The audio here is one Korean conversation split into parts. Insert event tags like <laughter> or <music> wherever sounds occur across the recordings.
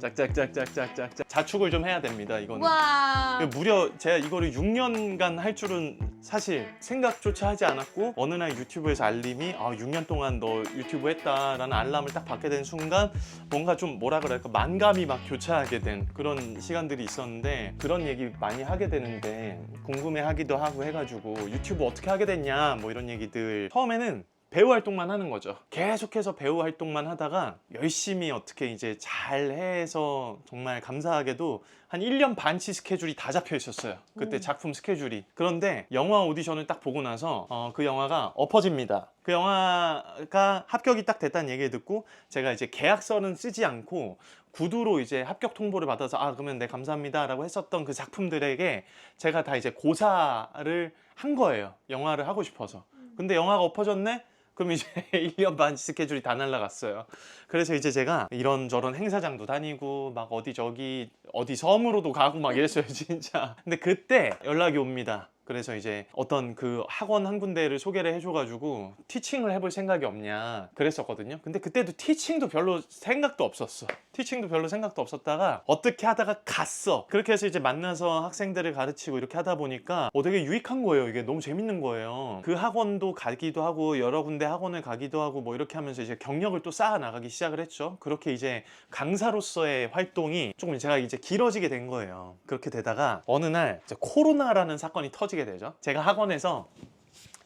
짝짝짝짝짝짝 자축을 좀 해야 됩니다. 이거는. 와. 그 무려 제가 이거를 6년간 할 줄은 사실 생각조차 하지 않았고 어느 날 유튜브에서 알림이 아 6년 동안 너 유튜브 했다라는 알람을 딱 받게 된 순간 뭔가 좀 뭐라 그럴까 만감이 막 교차하게 된 그런 시간들이 있었는데 그런 얘기 많이 하게 되는데 궁금해하기도 하고 해가지고 유튜브 어떻게 하게 됐냐 뭐 이런 얘기들 처음에는 배우 활동만 하는 거죠. 계속해서 배우 활동만 하다가 열심히 어떻게 이제 잘 해서 정말 감사하게도 한 1년 반치 스케줄이 다 잡혀 있었어요. 그때 오. 작품 스케줄이. 그런데 영화 오디션을 딱 보고 나서 어, 그 영화가 엎어집니다. 그 영화가 합격이 딱 됐다는 얘기를 듣고 제가 이제 계약서는 쓰지 않고 구두로 이제 합격 통보를 받아서 아 그러면 네 감사합니다 라고 했었던 그 작품들에게 제가 다 이제 고사를 한 거예요. 영화를 하고 싶어서. 근데 영화가 엎어졌네? 그럼 이제 <laughs> 1년 반 스케줄이 다 날라갔어요. 그래서 이제 제가 이런저런 행사장도 다니고 막 어디 저기 어디 섬으로도 가고 막 이랬어요 <laughs> 진짜. 근데 그때 연락이 옵니다. 그래서 이제 어떤 그 학원 한 군데를 소개를 해줘가지고 티칭을 해볼 생각이 없냐 그랬었거든요. 근데 그때도 티칭도 별로 생각도 없었어. 티칭도 별로 생각도 없었다가 어떻게 하다가 갔어. 그렇게 해서 이제 만나서 학생들을 가르치고 이렇게 하다 보니까 어 되게 유익한 거예요. 이게 너무 재밌는 거예요. 그 학원도 가기도 하고 여러 군데 학원을 가기도 하고 뭐 이렇게 하면서 이제 경력을 또 쌓아 나가기 시작을 했죠. 그렇게 이제 강사로서의 활동이 조금 제가 이제 길어지게 된 거예요. 그렇게 되다가 어느 날 코로나라는 사건이 터지 게 되죠. 제가 학원에서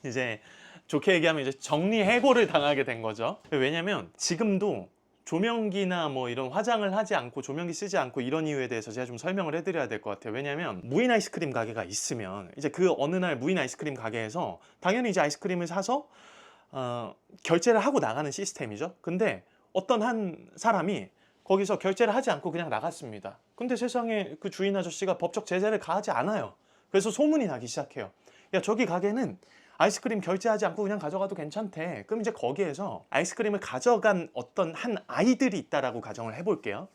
이제 좋게 얘기하면 이제 정리해고를 당하게 된 거죠. 왜냐면 지금도 조명기나 뭐 이런 화장을 하지 않고 조명기 쓰지 않고 이런 이유에 대해서 제가 좀 설명을 해드려야 될 것 같아요. 왜냐면 무인 아이스크림 가게가 있으면 이제 그 어느 날 무인 아이스크림 가게에서 당연히 이제 아이스크림을 사서 어, 결제를 하고 나가는 시스템이죠. 근데 어떤 한 사람이 거기서 결제를 하지 않고 그냥 나갔습니다. 근데 세상에 그 주인 아저씨가 법적 제재를 가하지 않아요. 그래서 소문이 나기 시작해요. 야 저기 가게는 아이스크림 결제하지 않고 그냥 가져가도 괜찮대. 그럼 이제 거기에서 아이스크림을 가져간 어떤 한 아이들이 있다라고 가정을 해볼게요.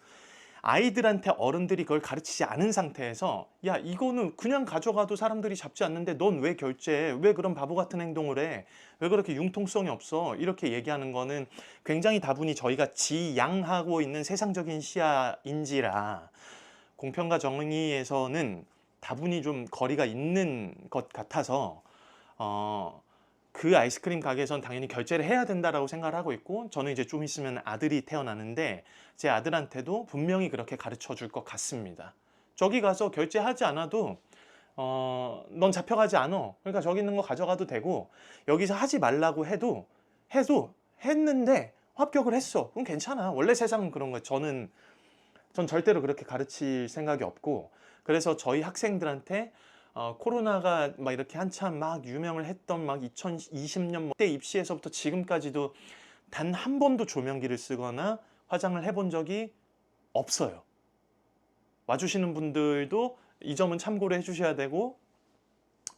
아이들한테 어른들이 그걸 가르치지 않은 상태에서 야 이거는 그냥 가져가도 사람들이 잡지 않는데 넌 왜 결제해? 왜 그런 바보 같은 행동을 해? 왜 그렇게 융통성이 없어? 이렇게 얘기하는 거는 굉장히 다분히 저희가 지양하고 있는 세상적인 시야인지라 공평과 정의에서는 다분히 좀 거리가 있는 것 같아서 어, 그 아이스크림 가게에선 당연히 결제를 해야 된다라고 생각을 하고 있고 저는 이제 좀 있으면 아들이 태어나는데 제 아들한테도 분명히 그렇게 가르쳐 줄 것 같습니다. 저기 가서 결제하지 않아도 어, 넌 잡혀가지 않아. 그러니까 저기 있는 거 가져가도 되고 여기서 하지 말라고 해도 해도 했는데 합격을 했어. 그럼 괜찮아. 원래 세상은 그런 거예요. 저는 전 절대로 그렇게 가르칠 생각이 없고 그래서 저희 학생들한테 어, 코로나가 막 이렇게 한참 막 유명을 했던 막 2020년 때 입시에서부터 지금까지도 단 한 번도 조명기를 쓰거나 화장을 해본 적이 없어요. 와주시는 분들도 이 점은 참고를 해주셔야 되고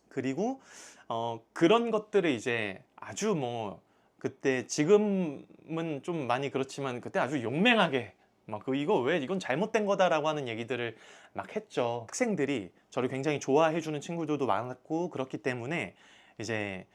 그리고 어, 그런 것들을 이제 아주 뭐 그때 지금은 좀 많이 그렇지만 그때 아주 용맹하게 막그 이거 왜 이건 잘못된 거다라고 하는 얘기들을 막 했죠. 학생들이 저를 굉장히 좋아해 주는 친구들도 많았고 그렇기 때문에 이제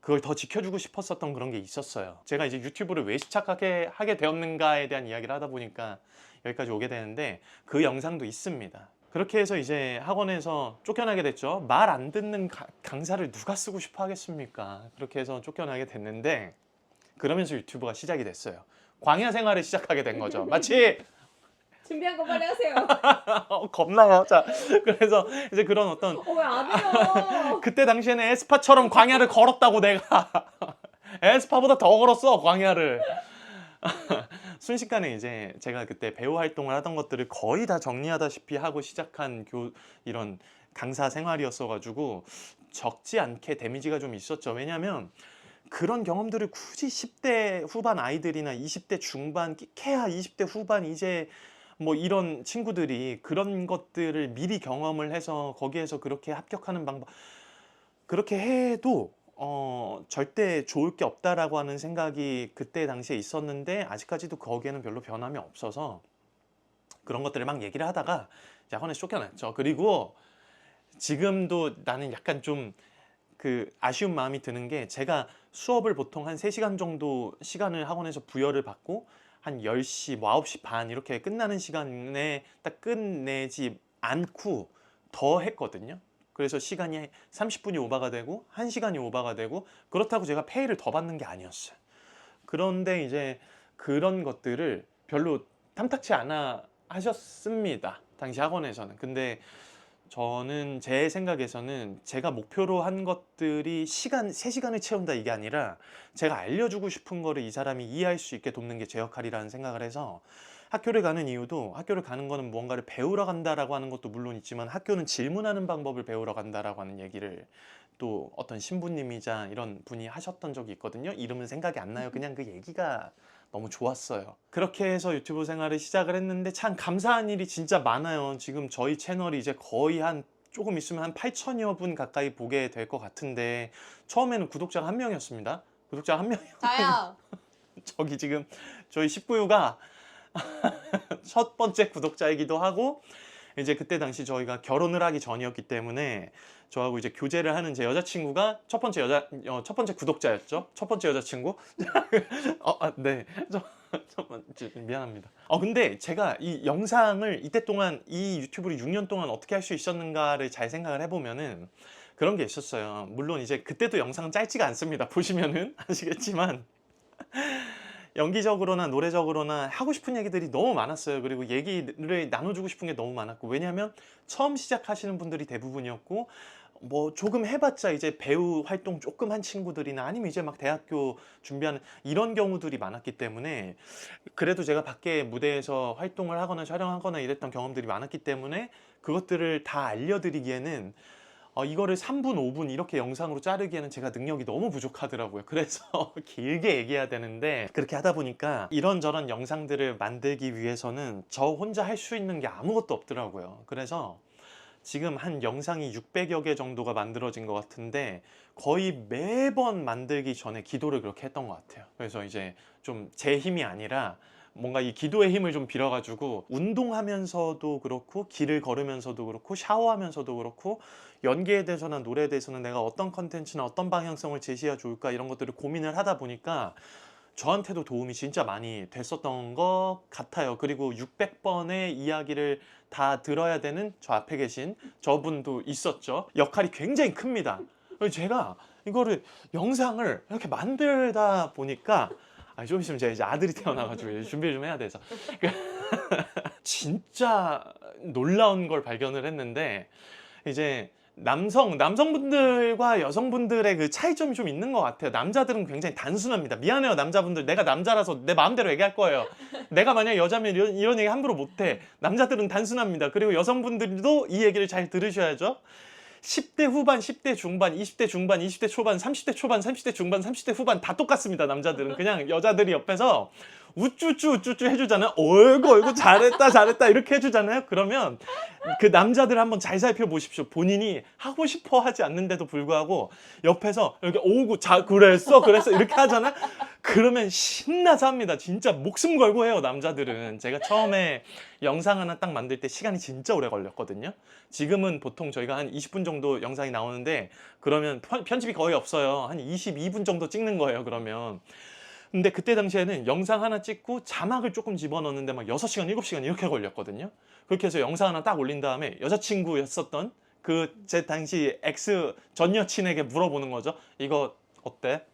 그걸 더 지켜주고 싶었었던 그런 게 있었어요. 제가 이제 유튜브를 왜 시작하게 하게 되었는가에 대한 이야기를 하다 보니까 여기까지 오게 되는데 그 영상도 있습니다. 그렇게 해서 이제 학원에서 쫓겨나게 됐죠. 말 안 듣는 가- 강사를 누가 쓰고 싶어 하겠습니까? 그렇게 해서 쫓겨나게 됐는데 그러면서 유튜브가 시작이 됐어요. 광야 생활을 시작하게 된 거죠. 마치 <laughs> 준비한 거 빨리 하세요. <laughs> 어, 겁나요. 자, 그래서 이제 그런 어떤 어, 왜안 해요? <laughs> 그때 당시에는 에스파처럼 광야를 걸었다고 내가 에스파보다 더 걸었어 광야를 순식간에 이제 제가 그때 배우 활동을 하던 것들을 거의 다 정리하다시피 하고 시작한 교 이런 강사 생활이었어 가지고 적지 않게 데미지가 좀 있었죠 왜냐하면 그런 경험들을 굳이 10대 후반 아이들이나 20대 중반 끼케야 20대 후반 이제 뭐 이런 친구들이 그런 것들을 미리 경험을 해서 거기에서 그렇게 합격하는 방법 그렇게 해도 어 절대 좋을 게 없다라고 하는 생각이 그때 당시에 있었는데 아직까지도 거기에는 별로 변함이 없어서 그런 것들을 막 얘기를 하다가 학원에서 쫓겨났죠. 그리고 지금도 나는 약간 좀 그 아쉬운 마음이 드는 게 제가 수업을 보통 한 3시간 정도 시간을 학원에서 부여를 받고 한 10시, 뭐 9시 반 이렇게 끝나는 시간에 딱 끝내지 않고 더 했거든요. 그래서 시간이 30분이 오바가 되고 1시간이 오바가 되고 그렇다고 제가 페이를 더 받는 게 아니었어요. 그런데 이제 그런 것들을 별로 탐탁치 않아 하셨습니다. 당시 학원에서는. 근데 저는 제 생각에서는 제가 목표로 한 것들이 시간, 3시간을 채운다 이게 아니라 제가 알려주고 싶은 거를 이 사람이 이해할 수 있게 돕는 게 제 역할이라는 생각을 해서 학교를 가는 이유도 학교를 가는 거는 무언가를 배우러 간다라고 하는 것도 물론 있지만 학교는 질문하는 방법을 배우러 간다라고 하는 얘기를 또 어떤 신부님이자 이런 분이 하셨던 적이 있거든요. 이름은 생각이 안 나요. 그냥 그 얘기가 너무 좋았어요. 그렇게 해서 유튜브 생활을 시작을 했는데 참 감사한 일이 진짜 많아요. 지금 저희 채널이 이제 거의 한 조금 있으면 한 8천여 분 가까이 보게 될 것 같은데 처음에는 구독자가 한 명이었습니다. 구독자가 한 명이 저요. <laughs> 저기 지금 저희 19유가 <laughs> 첫 번째 구독자이기도 하고 이제 그때 당시 저희가 결혼을 하기 전이었기 때문에 저하고 이제 교제를 하는 제 여자친구가 첫 번째 여자 어, 첫 번째 구독자였죠. 첫 번째 여자친구. <laughs> 어, 아, 네. <laughs> 저, 첫 번째 미안합니다. 어 근데 제가 이 영상을 이때 동안 이 유튜브를 6년 동안 어떻게 할 수 있었는가를 잘 생각을 해보면은 그런 게 있었어요. 물론 이제 그때도 영상은 짧지가 않습니다. 보시면은 <laughs> 아시겠지만 연기적으로나 노래적으로나 하고 싶은 얘기들이 너무 많았어요. 그리고 얘기를 나눠주고 싶은 게 너무 많았고 왜냐하면 처음 시작하시는 분들이 대부분이었고 뭐 조금 해봤자 이제 배우 활동 조금 한 친구들이나 아니면 이제 막 대학교 준비하는 이런 경우들이 많았기 때문에 그래도 제가 밖에 무대에서 활동을 하거나 촬영하거나 이랬던 경험들이 많았기 때문에 그것들을 다 알려드리기에는 어, 이거를 3분, 5분 이렇게 영상으로 자르기에는 제가 능력이 너무 부족하더라고요. 그래서 <laughs> 길게 얘기해야 되는데 그렇게 하다 보니까 이런저런 영상들을 만들기 위해서는 저 혼자 할 수 있는 게 아무것도 없더라고요. 그래서 지금 한 영상이 600여 개 정도가 만들어진 것 같은데 거의 매번 만들기 전에 기도를 그렇게 했던 것 같아요. 그래서 이제 좀 제 힘이 아니라 뭔가 이 기도의 힘을 좀 빌어가지고 운동하면서도 그렇고 길을 걸으면서도 그렇고 샤워하면서도 그렇고 연기에 대해서나 노래에 대해서는 내가 어떤 컨텐츠나 어떤 방향성을 제시해야 좋을까 이런 것들을 고민을 하다 보니까 저한테도 도움이 진짜 많이 됐었던 것 같아요. 그리고 600번의 이야기를 다 들어야 되는 저 앞에 계신 저분도 있었죠. 역할이 굉장히 큽니다. 제가 이거를 영상을 이렇게 만들다 보니까 아, 좀 있으면 제가 이제 아들이 태어나가지고 이제 준비를 좀 해야 돼서 <laughs> 진짜 놀라운 걸 발견을 했는데 이제 남성 남성분들과 여성분들의 그 차이점이 좀 있는 것 같아요. 남자들은 굉장히 단순합니다. 미안해요 남자분들 내가 남자라서 내 마음대로 얘기할 거예요. 내가 만약 여자면 이런, 이런 얘기 함부로 못해. 남자들은 단순합니다. 그리고 여성분들도 이 얘기를 잘 들으셔야죠. 10대 후반, 10대 중반, 20대 중반, 20대 초반, 30대 초반, 30대 중반, 30대 후반 다 똑같습니다. 남자들은 그냥 여자들이 옆에서 우쭈쭈 우쭈쭈 해주잖아요. 어이구 어이구 잘했다 잘했다 이렇게 해주잖아요. 그러면 그 남자들 한번 잘 살펴보십시오. 본인이 하고 싶어 하지 않는데도 불구하고 옆에서 이렇게 오구 자 그랬어 그랬어 이렇게 하잖아. 그러면 신나서 합니다. 진짜 목숨 걸고 해요 남자들은. 제가 처음에 영상 하나 딱 만들 때 시간이 진짜 오래 걸렸거든요. 지금은 보통 저희가 한 20분 정도 영상이 나오는데 그러면 편- 편집이 거의 없어요. 한 22분 정도 찍는 거예요. 그러면. 근데 그때 당시에는 영상 하나 찍고 자막을 조금 집어넣는데 막 6시간, 7시간 이렇게 걸렸거든요. 그렇게 해서 영상 하나 딱 올린 다음에 여자친구였었던 그 제 당시 엑스 전 여친에게 물어보는 거죠. 이거 어때?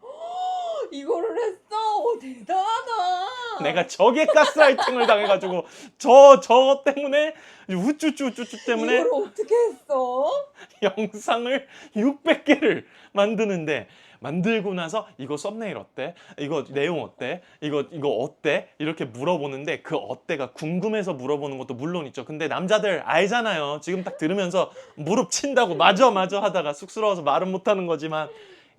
<gasps> 이거를. 오, 대단하다. 내가 저게 가스라이팅을 당해가지고 저저 때문에 우쭈쭈 우쭈쭈 때문에 이걸 어떻게 했어? 영상을 600개를 만드는데 만들고 나서 이거 썸네일 어때? 이거 내용 어때? 이거 이거 어때? 이렇게 물어보는데 그 어때가 궁금해서 물어보는 것도 물론 있죠. 근데 남자들 알잖아요. 지금 딱 들으면서 무릎 친다고 맞아 맞아 하다가 쑥스러워서 말은 못 하는 거지만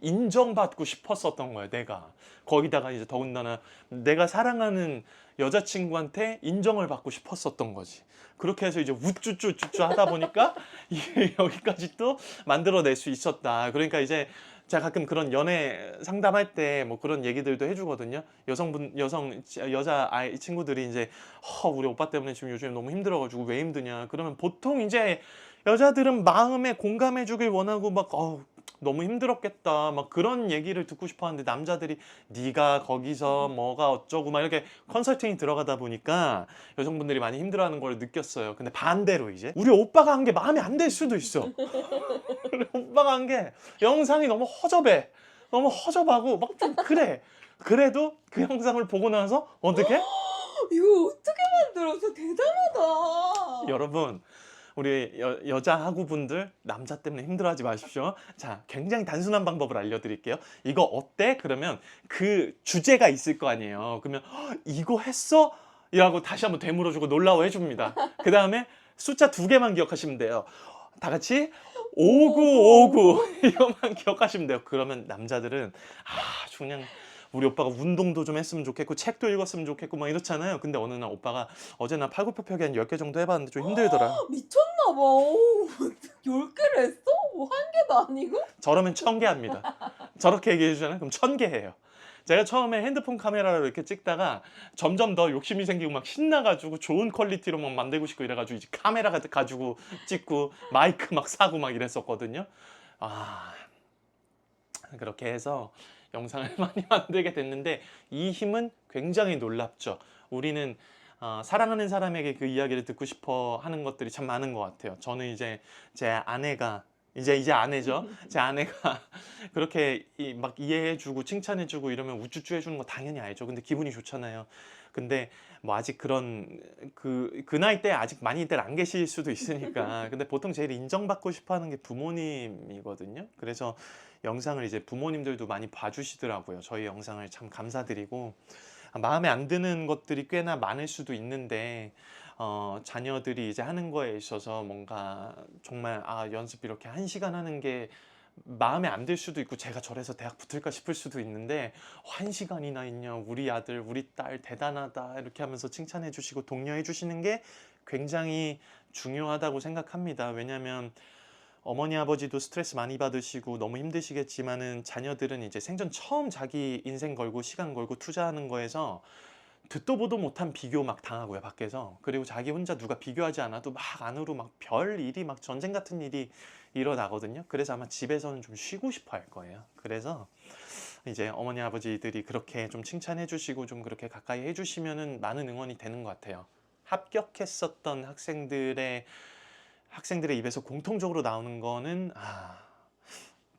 인정받고 싶었었던 거예요, 내가. 거기다가 이제 더군다나 내가 사랑하는 여자친구한테 인정을 받고 싶었었던 거지. 그렇게 해서 이제 우쭈쭈쭈쭈 하다 보니까 <laughs> 여기까지 또 만들어낼 수 있었다. 그러니까 이제 제가 가끔 그런 연애 상담할 때 뭐 그런 얘기들도 해주거든요. 여성분, 여성, 여자 아이 친구들이 이제 허, 우리 오빠 때문에 지금 요즘에 너무 힘들어가지고 왜 힘드냐. 그러면 보통 이제 여자들은 마음에 공감해주길 원하고 막 어, 너무 힘들었겠다. 막 그런 얘기를 듣고 싶어 하는데 남자들이 네가 거기서 뭐가 어쩌고 막 이렇게 컨설팅이 들어가다 보니까 여성분들이 많이 힘들어하는 걸 느꼈어요. 근데 반대로 이제 우리 오빠가 한 게 마음에 안 들 수도 있어. 우리 <laughs> 오빠가 한 게 영상이 너무 허접해. 너무 허접하고 막 좀 그래. 그래도 그 영상을 보고 나서 어떻게? <gasps> 이거 어떻게 만들었어? 대단하다. 여러분 우리 여, 여자 하구분들 남자 때문에 힘들어하지 마십시오. 자, 굉장히 단순한 방법을 알려드릴게요. 이거 어때? 그러면 그 주제가 있을 거 아니에요. 그러면 "헉, 이거 했어? 이라고 다시 한번 되물어주고 놀라워 해 줍니다. 그 다음에 숫자 두 개만 기억하시면 돼요. 다 같이 5959 <laughs> 이것만 기억하시면 돼요. 그러면 남자들은 아, 그냥 우리 오빠가 운동도 좀 했으면 좋겠고 책도 읽었으면 좋겠고 막 이렇잖아요. 근데 어느 날 오빠가 어제 나 팔굽혀펴기 한 10개 정도 해봤는데 좀 힘들더라. <gasps> 미쳤나 봐. 오, <laughs> 열 개를 했어? 뭐 한 개도 아니고? 저러면 천 개 합니다. 저렇게 얘기해 주잖아요. 그럼 천 개 해요. 제가 처음에 핸드폰 카메라로 이렇게 찍다가 점점 더 욕심이 생기고 막 신나가지고 좋은 퀄리티로 막 만들고 싶고 이래가지고 이제 카메라 가- 가지고 찍고 마이크 막 사고 막 이랬었거든요. 아 그렇게 해서 영상을 <laughs> 많이 만들게 됐는데 이 힘은 굉장히 놀랍죠. 우리는 어, 사랑하는 사람에게 그 이야기를 듣고 싶어 하는 것들이 참 많은 것 같아요. 저는 이제 제 아내가 이제 이제 아내죠. <laughs> 제 아내가 <laughs> 그렇게 이, 막 이해해주고 칭찬해주고 이러면 우쭈쭈 해주는 거 당연히 알죠. 근데 기분이 좋잖아요. 근데 뭐 아직 그런 그, 그 나이 때 아직 많이들 안 계실 수도 있으니까. <laughs> 근데 보통 제일 인정받고 싶어 하는 게 부모님이거든요. 그래서 영상을 이제 부모님들도 많이 봐주시더라고요. 저희 영상을 참 감사드리고 아, 마음에 안 드는 것들이 꽤나 많을 수도 있는데 어, 자녀들이 이제 하는 거에 있어서 뭔가 정말 아 연습 이렇게 한 시간 하는 게 마음에 안 들 수도 있고 제가 저래서 대학 붙을까 싶을 수도 있는데 한 시간이나 있냐 우리 아들 우리 딸 대단하다 이렇게 하면서 칭찬해 주시고 독려해 주시는 게 굉장히 중요하다고 생각합니다. 왜냐하면 어머니 아버지도 스트레스 많이 받으시고 너무 힘드시겠지만은 자녀들은 이제 생전 처음 자기 인생 걸고 시간 걸고 투자하는 거에서 듣도 보도 못한 비교 막 당하고요 밖에서. 그리고 자기 혼자 누가 비교하지 않아도 막 안으로 막 별 일이 막 전쟁 같은 일이 일어나거든요. 그래서 아마 집에서는 좀 쉬고 싶어 할 거예요. 그래서 이제 어머니 아버지들이 그렇게 좀 칭찬해 주시고 좀 그렇게 가까이 해 주시면은 많은 응원이 되는 것 같아요. 합격했었던 학생들의 학생들의 입에서 공통적으로 나오는 거는 아,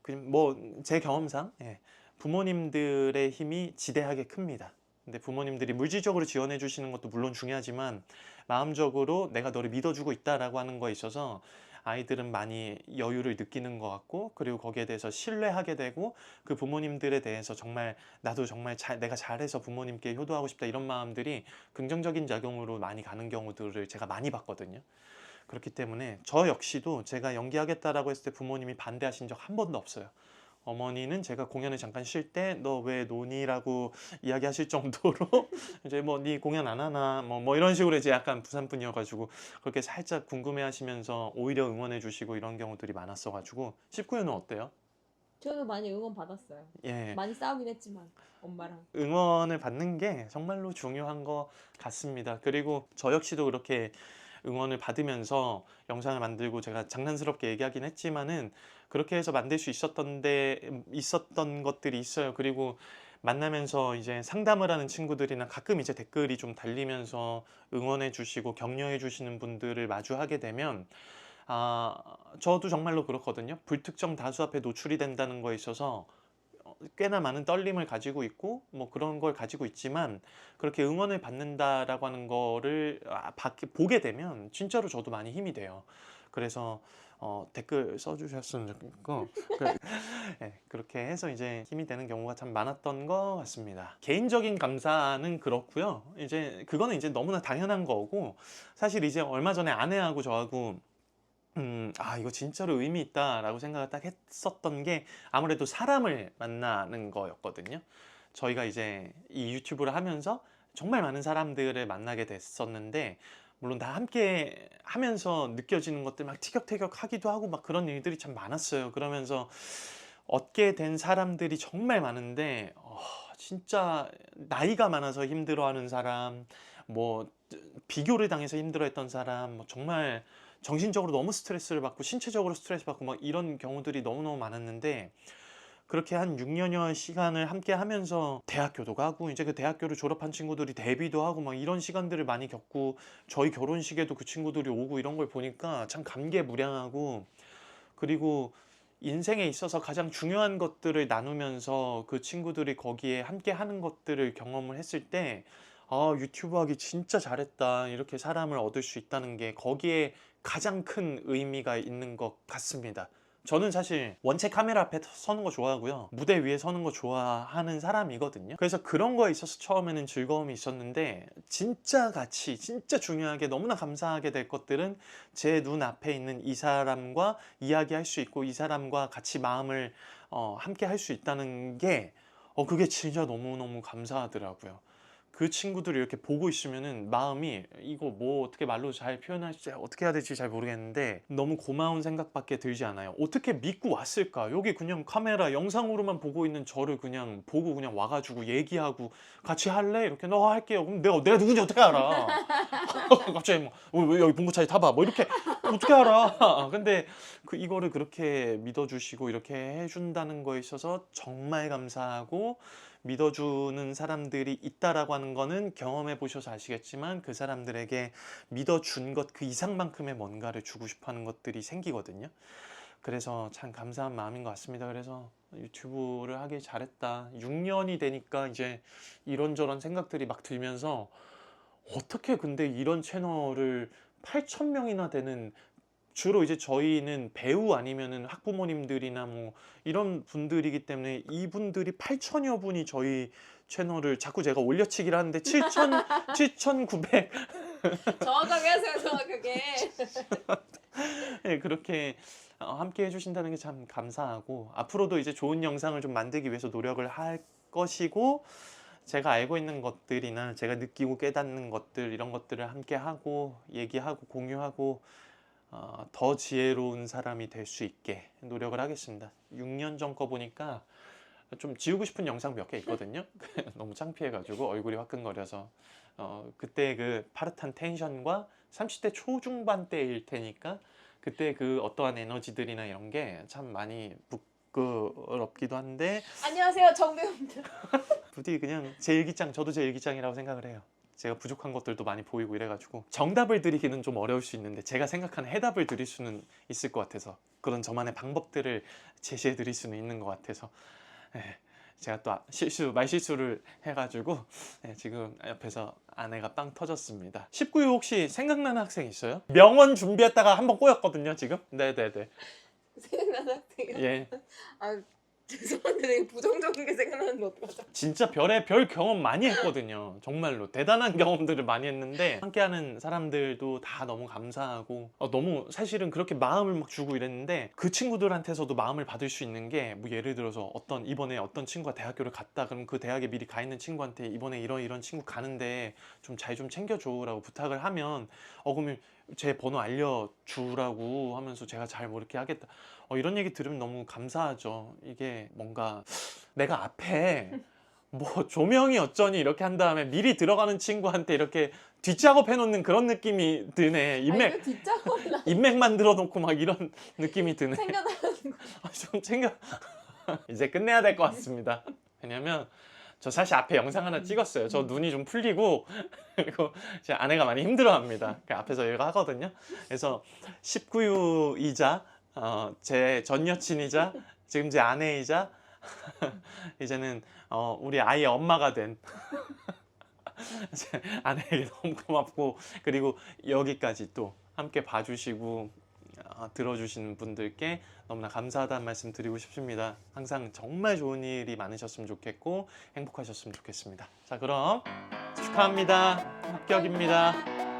뭐제 경험상 예, 부모님들의 힘이 지대하게 큽니다. 근데 부모님들이 물질적으로 지원해 주시는 것도 물론 중요하지만 마음적으로 내가 너를 믿어주고 있다라고 하는 거에 있어서 아이들은 많이 여유를 느끼는 것 같고 그리고 거기에 대해서 신뢰하게 되고 그 부모님들에 대해서 정말 나도 정말 잘, 내가 잘해서 부모님께 효도하고 싶다 이런 마음들이 긍정적인 작용으로 많이 가는 경우들을 제가 많이 봤거든요. 그렇기 때문에 저 역시도 제가 연기하겠다라고 했을 때 부모님이 반대하신 적 한 번도 없어요. 어머니는 제가 공연을 잠깐 쉴 때 너 왜 노니라고 <laughs> 이야기하실 정도로 <laughs> 이제 뭐 네 공연 안 하나 뭐, 뭐 이런 식으로 이제 약간 부산 분이어가지고 그렇게 살짝 궁금해하시면서 오히려 응원해주시고 이런 경우들이 많았어가지고 19유는 어때요? 저도 많이 응원 받았어요. 예. 많이 싸우긴 했지만 엄마랑. 응원을 받는 게 정말로 중요한 것 같습니다. 그리고 저 역시도 그렇게 응원을 받으면서 영상을 만들고 제가 장난스럽게 얘기하긴 했지만은 그렇게 해서 만들 수 있었던데 있었던 것들이 있어요. 그리고 만나면서 이제 상담을 하는 친구들이나 가끔 이제 댓글이 좀 달리면서 응원해 주시고 격려해 주시는 분들을 마주하게 되면 아 저도 정말로 그렇거든요. 불특정 다수 앞에 노출이 된다는 거에 있어서 어, 꽤나 많은 떨림을 가지고 있고 뭐 그런 걸 가지고 있지만 그렇게 응원을 받는다라고 하는 거를 아, 보게 되면 진짜로 저도 많이 힘이 돼요. 그래서 어, 댓글 써주셨으면 좋겠고 그, <laughs> 예, 그렇게 해서 이제 힘이 되는 경우가 참 많았던 것 같습니다. 개인적인 감사는 그렇고요. 이제 그거는 이제 너무나 당연한 거고 사실 이제 얼마 전에 아내하고 저하고 음, 아, 이거 진짜로 의미 있다라고 생각을 딱 했었던 게 아무래도 사람을 만나는 거였거든요. 저희가 이제 이 유튜브를 하면서 정말 많은 사람들을 만나게 됐었는데, 물론 다 함께 하면서 느껴지는 것들 막 티격태격 하기도 하고 막 그런 일들이 참 많았어요. 그러면서 얻게 된 사람들이 정말 많은데, 어, 진짜 나이가 많아서 힘들어하는 사람, 뭐 비교를 당해서 힘들어했던 사람, 뭐 정말 정신적으로 너무 스트레스를 받고 신체적으로 스트레스 받고 막 이런 경우들이 너무너무 많았는데 그렇게 한 6년여 시간을 함께 하면서 대학교도 가고 이제 그 대학교를 졸업한 친구들이 데뷔도 하고 막 이런 시간들을 많이 겪고 저희 결혼식에도 그 친구들이 오고 이런 걸 보니까 참 감개무량하고 그리고 인생에 있어서 가장 중요한 것들을 나누면서 그 친구들이 거기에 함께 하는 것들을 경험을 했을 때 아, 유튜브 하기 진짜 잘했다. 이렇게 사람을 얻을 수 있다는 게 거기에 가장 큰 의미가 있는 것 같습니다. 저는 사실 원체 카메라 앞에 서는 거 좋아하고요. 무대 위에 서는 거 좋아하는 사람이거든요. 그래서 그런 거에 있어서 처음에는 즐거움이 있었는데 진짜 같이 진짜 중요하게 너무나 감사하게 될 것들은 제 눈앞에 있는 이 사람과 이야기할 수 있고 이 사람과 같이 마음을 어, 함께 할 수 있다는 게 어, 그게 진짜 너무너무 감사하더라고요. 그 친구들을 이렇게 보고 있으면은 마음이 이거 뭐 어떻게 말로 잘 표현할지 어떻게 해야 될지 잘 모르겠는데 너무 고마운 생각밖에 들지 않아요. 어떻게 믿고 왔을까? 여기 그냥 카메라 영상으로만 보고 있는 저를 그냥 보고 그냥 와가지고 얘기하고 같이 할래? 이렇게 너 할게요. 그럼 내가 내가 누군지 어떻게 알아? <laughs> 갑자기 뭐 어, 왜 여기 봉고차에 타봐 뭐 이렇게 어떻게 알아? <laughs> 근데 그 이거를 그렇게 믿어주시고 이렇게 해준다는 거에 있어서 정말 감사하고 믿어주는 사람들이 있다라고 하는 거는 경험해 보셔서 아시겠지만 그 사람들에게 믿어준 것 그 이상만큼의 뭔가를 주고 싶어 하는 것들이 생기거든요. 그래서 참 감사한 마음인 것 같습니다. 그래서 유튜브를 하길 잘했다. 6년이 되니까 이제 이런저런 생각들이 막 들면서 어떻게 근데 이런 채널을 8천 명이나 되는 주로 이제 저희는 배우 아니면은 학부모님들이나 뭐 이런 분들이기 때문에 이분들이 8천여 분이 저희 채널을 자꾸 제가 올려치기를 하는데 7천 7,900 <laughs> 정확하게 하세요 정확하게. 네, <laughs> 그렇게 어, 함께 해주신다는 게 참 감사하고 앞으로도 이제 좋은 영상을 좀 만들기 위해서 노력을 할 것이고 제가 알고 있는 것들이나 제가 느끼고 깨닫는 것들 이런 것들을 함께 하고 얘기하고 공유하고 어, 더 지혜로운 사람이 될 수 있게 노력을 하겠습니다. 6년 전 거 보니까 좀 지우고 싶은 영상 몇 개 있거든요. <laughs> 너무 창피해가지고 얼굴이 화끈거려서 어, 그때 그 파릇한 텐션과 30대 초중반 때일 테니까 그때 그 어떠한 에너지들이나 이런 게 참 많이 부끄럽기도 한데 안녕하세요 정배우입니다 부디 그냥 제 일기장 저도 제 일기장이라고 생각을 해요. 제가 부족한 것들도 많이 보이고 이래가지고 정답을 드리기는 좀 어려울 수 있는데 제가 생각하는 해답을 드릴 수는 있을 것 같아서 그런 저만의 방법들을 제시해 드릴 수는 있는 것 같아서 예, 제가 또 아- 실수 말실수를 해가지고 예, 지금 옆에서 아내가 빵 터졌습니다. 19유 혹시 생각나는 학생 있어요? 명언 준비했다가 한번 꼬였거든요 지금. 네네네. <laughs> 생각나는 학생이요? 예. 아 <laughs> 죄송한데 되게 부정적인 게 생각나는데 어떡하죠 진짜 별의 별 경험 많이 했거든요. 정말로 대단한 <laughs> 경험들을 많이 했는데 함께하는 사람들도 다 너무 감사하고 어, 너무 사실은 그렇게 마음을 막 주고 이랬는데 그 친구들한테서도 마음을 받을 수 있는 게 뭐 예를 들어서 어떤 이번에 어떤 친구가 대학교를 갔다 그럼 그 대학에 미리 가 있는 친구한테 이번에 이런 이런 친구 가는데 좀 잘 좀 챙겨줘라고 부탁을 하면 어 그러면 제 번호 알려주라고 하면서 제가 잘 뭐 이렇게 하겠다. 어, 이런 얘기 들으면 너무 감사하죠. 이게 뭔가 내가 앞에 뭐 <laughs> 조명이 어쩌니 이렇게 한 다음에 미리 들어가는 친구한테 이렇게 뒷작업 해놓는 그런 느낌이 드네. 인맥 아, 뒷작업이나 <laughs> 인맥 만들어 놓고 막 이런 느낌이 드네. 챙겨달라는 거 <laughs> 아, 좀 챙겨 이제 끝내야 될 것 같습니다. 왜냐면 저 사실 앞에 영상 하나 찍었어요. 저 눈이 좀 풀리고 <laughs> 그리고 제 아내가 많이 힘들어합니다. 그 앞에서 이거 하거든요. 그래서 19유이자 어, 제 전 여친이자 지금 제 아내이자 <laughs> 이제는 어, 우리 아이의 엄마가 된 <laughs> 제 아내에게 너무 고맙고 그리고 여기까지 또 함께 봐주시고 어, 들어주시는 분들께 너무나 감사하다는 말씀 드리고 싶습니다. 항상 정말 좋은 일이 많으셨으면 좋겠고 행복하셨으면 좋겠습니다. 자 그럼 축하합니다. 합격입니다.